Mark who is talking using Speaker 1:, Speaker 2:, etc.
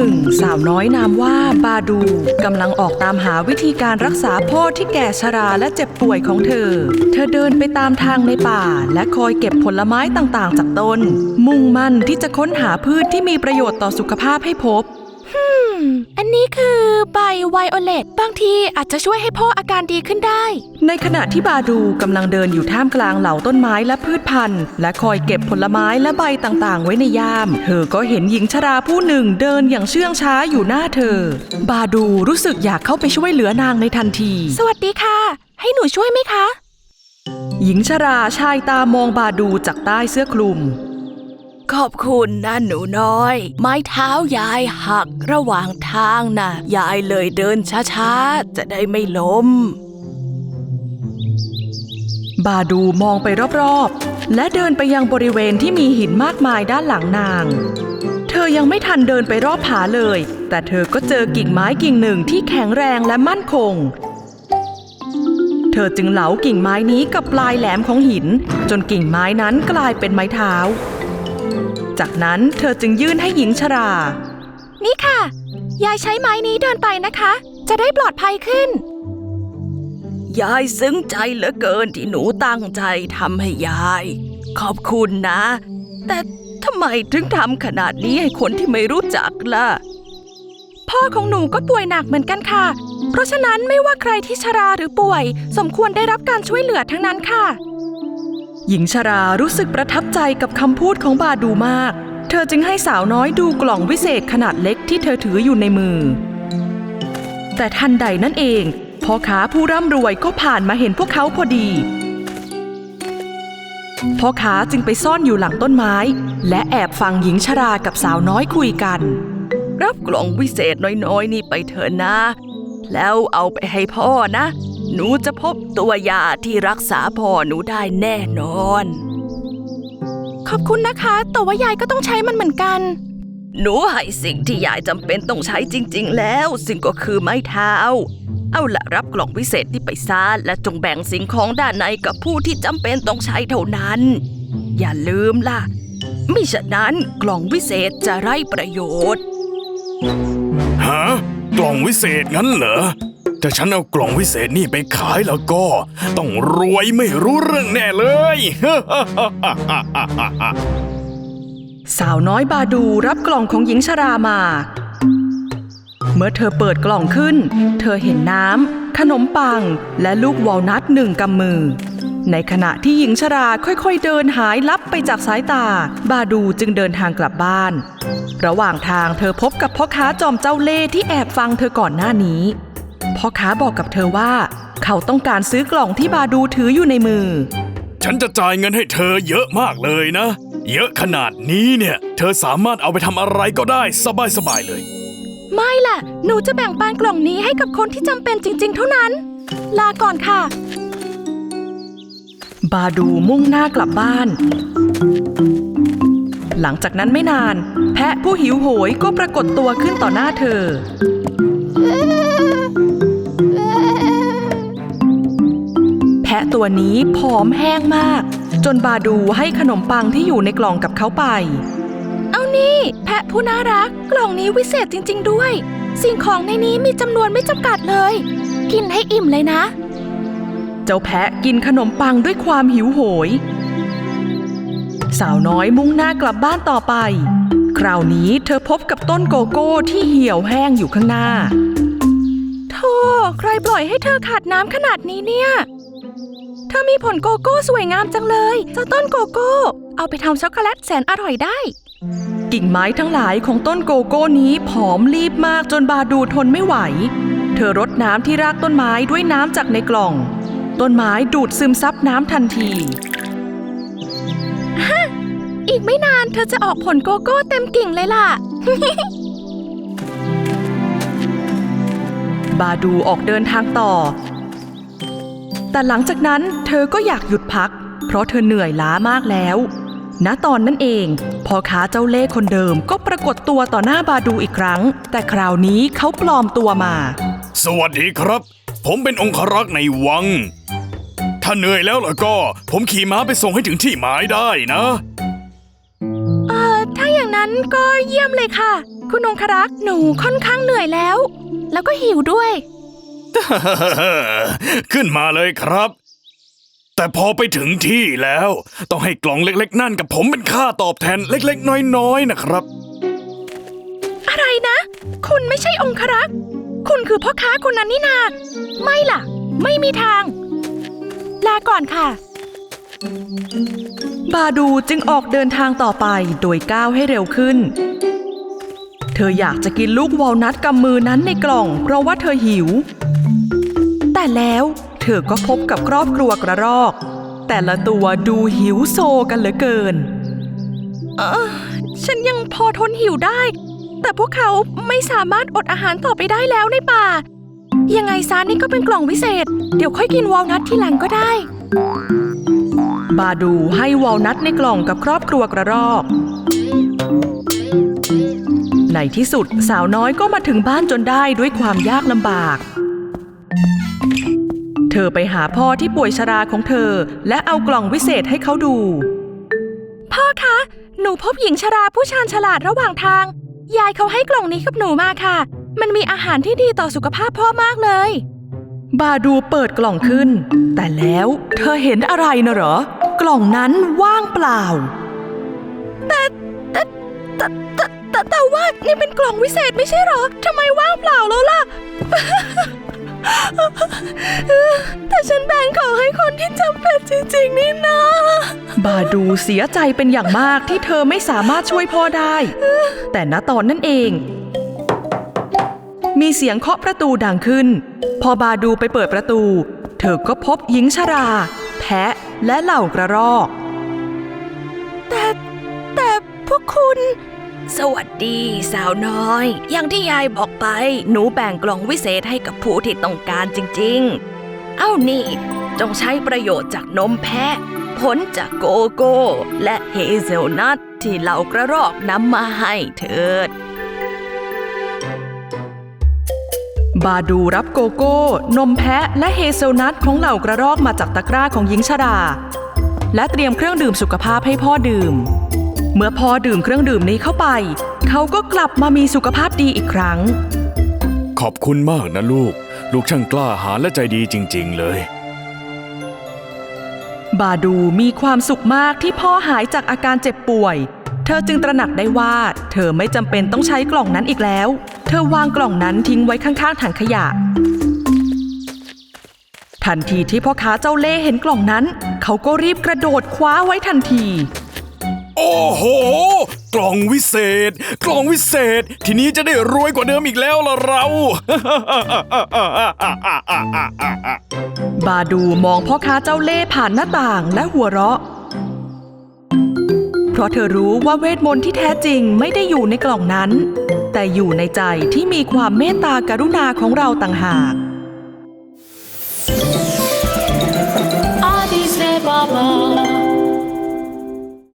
Speaker 1: นึ่งสาวน้อยนามว่าบาดูกำลังออกตามหาวิธีการรักษาพ่อที่แก่ชราและเจ็บป่วยของเธอ เธอเดินไปตามทางในป่า และคอยเก็บผลไม้ต่างๆ จากต้น มุ่งมั่นที่จะค้นหาพืชที่มีประโยชน์ต่อสุขภาพให้พบ
Speaker 2: อันนี้คือใบไวโอเลตบางทีอาจจะช่วยให้พ่ออาการดีขึ้นได้
Speaker 1: ในขณะที่บาดูกำลังเดินอยู่ท่ามกลางเหล่าต้นไม้และพืชพันธุ์ และคอยเก็บผลไม้และใบต่างๆ ไว้ในย่าม เธอก็เห็นหญิงชราผู้หนึ่งเดินอย่างเชื่องช้าอยู่หน้าเธอ บาดูรู้สึกอยากเข้าไปช่วยเหลือนางในทันที
Speaker 2: สวัสดีค่ะ ให้หนูช่วยไหมคะ
Speaker 1: หญิงชราชายตามองบาดูจากใต้เสื้อคลุม
Speaker 2: ขอบคุณนะหนูน้อย ไม้เท้ายายหักระหว่างทางนะ่ะ ยายเลยเดินช้าๆ จะได้ไม่ล้ม
Speaker 1: บาดูมองไปรอบๆ และเดินไปยังบริเวณที่มีหินมากมายด้านหลังนาง เธอยังไม่ทันเดินไปรอบผาเลย แต่เธอก็เจอกิ่งไม้กิ่งหนึ่งที่แข็งแรงและมั่นคงเธอจึงเหลากิ่งไม้นี้กับปลายแหลมของหิน จนกิ่งไม้นั้นกลายเป็นไม้เท้า จากนั้นเธอจึงยื่นให้หญิงชรา
Speaker 2: นี่ค่ะ ยายใช้ไม้นี้เดินไปนะคะ จะได้ปลอดภัยขึ้น ยายซึ้งใจเหลือเกินที่หนูตั้งใจทำให้ยาย ขอบคุณนะ แต่ทำไมถึงทำขนาดนี้ให้คนที่ไม่รู้จักล่ะ พ่อของหนูก็ป่วยหนักเหมือนกันค่ะ เพราะฉะนั้นไม่ว่าใครที่ชราหรือป่วย สมควรได้รับการช่วยเหลือทั้งนั้นค่ะ
Speaker 1: หญิงชรารู้สึกประทับใจกับคำพูดของบาดูมาก เธอจึงให้สาวน้อยดูกล่องวิเศษขนาดเล็กที่เธอถืออยู่ในมือ แต่ทันใดนั่นเองพ่อค้าผู้ร่ำรวยก็ผ่านมาเห็นพวกเขาพอดีพ่อค้าจึงไปซ่อนอยู่หลังต้นไม้ และแอบฟังหญิงชรากับสาวน้อยคุยกัน
Speaker 2: รับกล่องวิเศษน้อยๆนี่ไปเถอะนะ แล้วเอาไปให้พ่อนะ หนูจะพบตัวยาที่รักษาพ่อหนูได้แน่นอน ขอบคุณนะคะ แต่ว่ายายก็ต้องใช้มันเหมือนกัน หนูให้สิ่งที่ยายจำเป็นต้องใช้จริง ๆ แล้วสิ่งก็คือไม้เท้า เอาละรับกล่องวิเศษที่ไปซะและจงแบ่งสิ่งของด้านในกับผู้ที่จำเป็นต้องใช้เท่านั้น อย่าลืมล่ะมิฉะนั้นกล่องวิเศษจะไร้ประโยชน์
Speaker 3: ฮะ กล่องวิเศษงั้นเหรอ ถ้าฉันเอากล่องวิเศษนี่ไปขายแล้วก็ ต้องรวยไม่รู้เรื่องแน่เลย
Speaker 1: สาวน้อยบาดูรับกล่องของหญิงชรามา เมื่อเธอเปิดกล่องขึ้น เธอเห็นน้ำ ขนมปัง และลูกวอลนัทหนึ่งกำมือ ในขณะที่หญิงชราค่อยๆเดินหายลับไปจากสายตา บาดูจึงเดินทางกลับบ้าน ระหว่างทางเธอพบกับพ่อค้าจอมเจ้าเล่ห์ที่แอบฟังเธอก่อนหน้านี้ พ่อค้าบอกกับเธอว่า เขาต้องการซื้อกล่องที่บาดูถืออยู่ในมือ
Speaker 3: ฉันจะจ่ายเงินให้เธอเยอะมากเลยนะ เยอะขนาดนี้เนี่ย เธอสามารถเอาไปทำอะไรก็ได้สบายๆเลย
Speaker 2: ไม่ล่ะ หนูจะแบ่งปันกล่องนี้ให้กับคนที่จำเป็นจริง ๆ เท่านั้น ลาก่อนค่ะ
Speaker 1: บาดูมุ่งหน้ากลับบ้าน หลังจากนั้นไม่นาน แพะผู้หิวโหยก็ปรากฏตัวขึ้นต่อหน้าเธอะตัวนี้ผอมแห้งมาก จนบาดูให้ขนมปังที่อยู่ในกล่องกับเขาไป
Speaker 2: เอานี่ แพะผู้น่ารัก กล่องนี้วิเศษจริง ๆ ด้วย สิ่งของในนี้มีจำนวนไม่จำกัดเลย กินให้อิ่มเลยนะ
Speaker 1: เจ้าแพะกินขนมปังด้วยความหิวโหย สาวน้อยมุ่งหน้ากลับบ้านต่อไป คราวนี้เธอพบกับต้นโกโก้ที่เหี่ยวแห้งอยู่ข้างหน้า
Speaker 2: โธ่ใครปล่อยให้เธอขาดน้ำขนาดนี้เนี่ย เธอมีผลโกโก้สวยงามจังเลยเจ้าต้นโกโก้ เอาไปทำช็อกโกแลตแสนอร่อยได้
Speaker 1: กิ่งไม้ทั้งหลายของต้นโกโก้นี้ผอมรีบมากจนบาดูทนไม่ไหว เธอรดน้ำที่รากต้นไม้ด้วยน้ำจากในกล่อง ต้นไม้ดูดซึมซับน้ำทันที
Speaker 2: อีกไม่นานเธอจะออกผลโกโก้เต็มกิ่งเลยล่ะ
Speaker 1: บาดูออกเดินทางต่อ แต่หลังจากนั้นเธอก็อยากหยุดพัก เพราะเธอเหนื่อยล้ามากแล้ว ณตอนนั้นเองพ่อค้าเจ้าเล่ห์คนเดิมก็ปรากฏตัวต่อหน้าบาดูอีกครั้ง แต่คราวนี้เขาปลอมตัวมา
Speaker 3: สวัสดีครับ ผมเป็นองครักษ์ในวัง ถ้าเหนื่อยแล้วล่ะก็ ผมขี่ม้าไปส่งให้ถึงที่หมายได้นะ
Speaker 2: เอ่อ
Speaker 1: ถ้าอย่างนั้นก็เยี่ยมเลยค่ะ คุณองครักษ์หนูค่อนข้างเหนื่อยแล้ว แล้วก็หิวด้วย
Speaker 3: ขึ้นมาเลยครับ แต่พอไปถึงที่แล้ว ต้องให้กล่องเล็ก ๆ นั่นกับผมเป็นค่าตอบแทนเล็ก ๆ น้อยๆนะครับ
Speaker 1: อะไรนะ คุณไม่ใช่องครักษ์คุณคือพ่อค้าคนนั้นนี่นาไม่ล่ะ ไม่มีทาง ลาก่อนค่ะ บาดูจึงออกเดินทางต่อไปโดยก้าวให้เร็วขึ้น เธออยากจะกินลูกวอลนัทกำมือนั้นในกล่อง เพราะว่าเธอหิว แต่แล้วเธอก็พบกับครอบครัวกระรอก แต่ละตัวดูหิวโซกันเหลือเกิน เออฉันยังพอทนหิวได้ แต่พวกเขาไม่สามารถอดอาหารต่อไปได้แล้วในป่า ยังไงซานี่ก็เป็นกล่องวิเศษ เดี๋ยวค่อยกินวอลนัททีหลังก็ได้ บาดูให้วอลนัทในกล่องกับครอบครัวกระรอก ในที่สุดสาวน้อยก็มาถึงบ้านจนได้ด้วยความยากลำบาก เธอไปหาพ่อที่ป่วยชราของเธอ และเอากล่องวิเศษให้เขาดู พ่อคะ หนูพบหญิงชราผู้ชาญฉลาดระหว่างทาง ยายเขาให้กล่องนี้กับหนูมาค่ะ มันมีอาหารที่ดีต่อสุขภาพพ่อมากเลย บาดูเปิดกล่องขึ้น แต่แล้วเธอเห็นอะไรนะเหรอ กล่องนั้นว่างเปล่า แต่แต่แต่แต่แต่แต่ว่านี่เป็นกล่องวิเศษไม่ใช่เหรอทำไมว่างเปล่าแล้วล่ะ แต่ฉันแบ่งของให้คนที่จำเป็นจริงๆนี่นะบาดูเสียใจเป็นอย่างมากที่เธอไม่สามารถช่วยพ่อได้ แต่ณตอนนั้นเอง มีเสียงเคาะประตูดังขึ้น พอบาดูไปเปิดประตู เธอก็พบหญิงชรา แพะและเหล่ากระรอก แต่แต่พวกคุณ
Speaker 2: สวัสดีสาวน้อย อย่างที่ยายบอกไป หนูแบ่งกล่องวิเศษให้กับผู้ที่ต้องการจริง ๆ เอ้านี่ จงใช้ประโยชน์จากนมแพะ ผลจากโกโก้ และเฮเซลนัทที่เหล่ากระรอกนำมาให้เถิด
Speaker 1: บาดูรับโกโก้ นมแพะและเฮเซลนัทของเหล่ากระรอกมาจากตะกร้าของหญิงชรา และเตรียมเครื่องดื่มสุขภาพให้พ่อดื่ม เมื่อพ่อดื่มเครื่องดื่มนี้เข้าไป เขาก็กลับมามีสุขภาพดีอีกครั้ง
Speaker 3: ขอบคุณมากนะลูก ลูกช่างกล้าหาญและใจดีจริง ๆ เลย
Speaker 1: บาดูมีความสุขมากที่พ่อหายจากอาการเจ็บป่วย เธอจึงตระหนักได้ว่า เธอไม่จำเป็นต้องใช้กล่องนั้นอีกแล้ว เธอวางกล่องนั้นทิ้งไว้ข้างๆถังขยะทันทีที่พ่อค้าเจ้าเล่ห์เห็นกล่องนั้น เขาก็รีบกระโดดคว้าไว้ทันที
Speaker 3: โอ้โห กล่องวิเศษ กล่องวิเศษ ทีนี้จะได้รวยกว่าเดิมอีกแล้วล่ะเรา
Speaker 1: บาดูมองพ่อค้าเจ้าเล่ห์ผ่านหน้าต่างและหัวเราะ เพราะเธอรู้ว่าเวทมนต์ที่แท้จริงไม่ได้อยู่ในกล่องนั้น แต่อยู่ในใจที่มีความเมตตากรุณาของเราต่างหาก
Speaker 4: Adi se baba